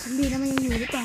ฉันดีแล้วมันยังอยู่หรือเปล่า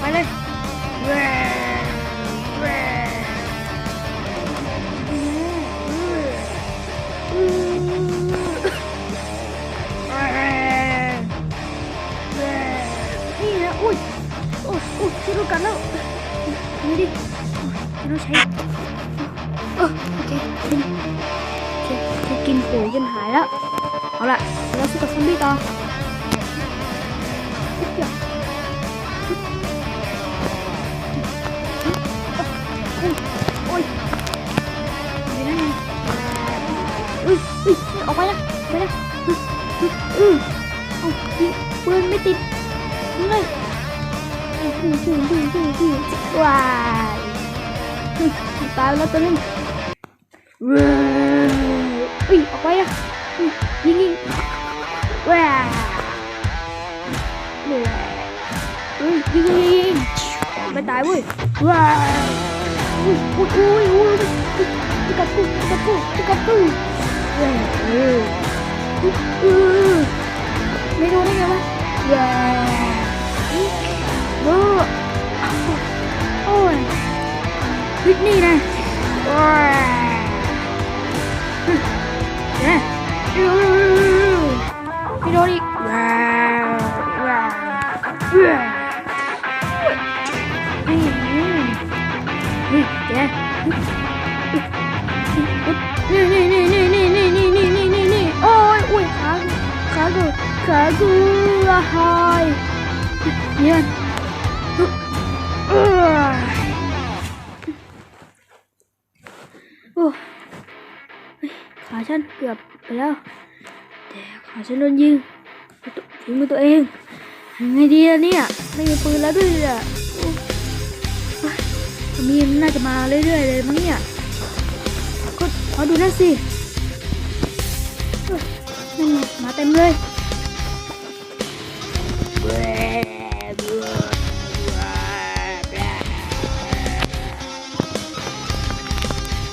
ไปเลยนี่นะอุ้ยโอ้โอ้ชิลูกันแล้วนี่ดิชิลูใช้ ออโอเคกินโอเคโอเคกินโหจนหายแล้ว เอาล่ะเราสู้กับซอมบี้ต่อออย่าอุ๊ยอยโอ้ยเดี๋ยวนะอุ้ยอุ้ยออกไปนะไปนะอืออืออือเอายิงปืนไม่ติดยิงเลยอืออืออืออืออืออือว้ายตายแล้วตัวนึง เว้ยอุ้ยออกไปอะยิงยิงว้าเว้ยอุ้ยยิงยิงยิงไม่ตายเว้ยว้าอุ้ยอุ้ยอุ้ยอุ้ยจิกับกูจิกับกูจิกับกูเว้ยเออเออไม่รู้ได้ไงวะเว้ยโอ้ยโอ้ยวิทนี่นะ นี่นี่นี่นี่นี่นี่นี่นี่นี่นี่นี่นี่นี่โอ้ยอุ้ยขาขากูขากูละหายเยเออโอ้ขาฉันเกือบไปแล้ว แต่ขาฉันโดนยิงถึงมือตัวเอง ทำไงดีอะเนี่ยไม่มีปืนแล้วด้วยอะมีนน่าจะมาเรื่อยๆเลยมั้งเนี่ยก็ขอดูนั่นสินั่นไงมาเต็มเลยโ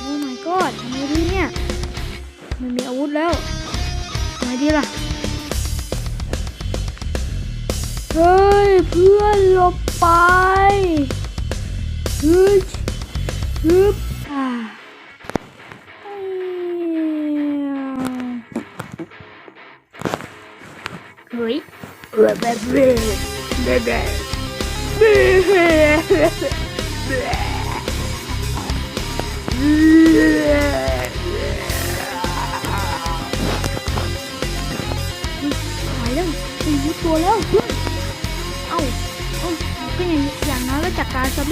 อ้ my god ทำไงดีเนี่ยไม่มีอาวุธแล้วทำไงดีล่ะ เฮ้ย เพื่อนหลบไปฮึบฮึบอ่าเฮ้ยเบบเบ้เบ้เบบ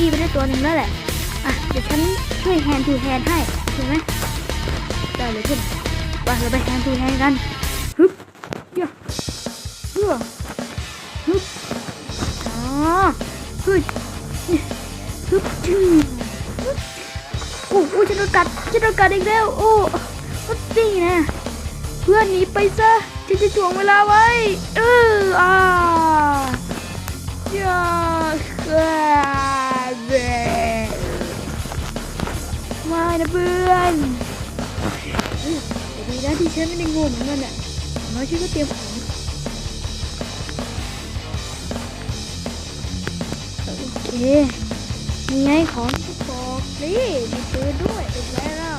กี้ไปได้ตัวหนึ่งแล้วแหละ อะ เดี๋ยวฉันช่วยแฮนด์ทูแฮนด์ให้ถูกไหมได้เลยเพื่อนไปเราไปแฮนด์ทูแฮนด์กันฮึบเย่าเย่าฮึบอ๋อฮึบฮึบจึ้งฮึบโอ้โอ้ฉันโดนกัดฉันโดนกัดอีกแล้วโอ้โอ้ตีนะ เพื่อนหนีไปซะฉันจะถ่วงเวลาไว้ เออ เพื่อนเฮ้ยแต่ดีนะที่ฉันไม่ได้งงเหมือนกันอะน้อยฉันก็เตรียมของโอเคมีไงของที่บอกนี่มีปืนด้วยเห็นไหมเรา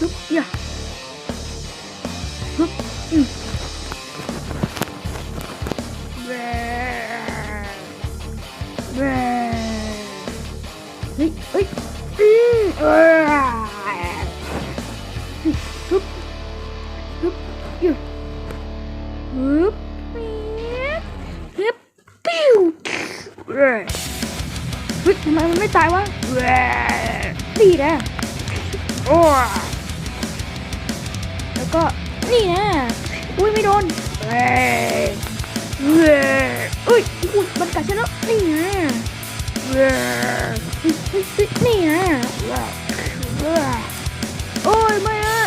ฮึอย่าฮึอืมแบแบเฮ้ยเฮ้ยอืมเออฮึบฮึบยู่ฮึบฮึบปิ้วเฮ้ยทำไมมันไม่ตายวะดีนะโอ้ แล้วก็นี่นะอุ้ยไม่โดนเฮ้ยเฮ้ยอุ้ยอุ้ยมันกัดฉันแล้วนี่นะเฮ้ยนี่นะเฮ้ยโอ้ยไม่นะ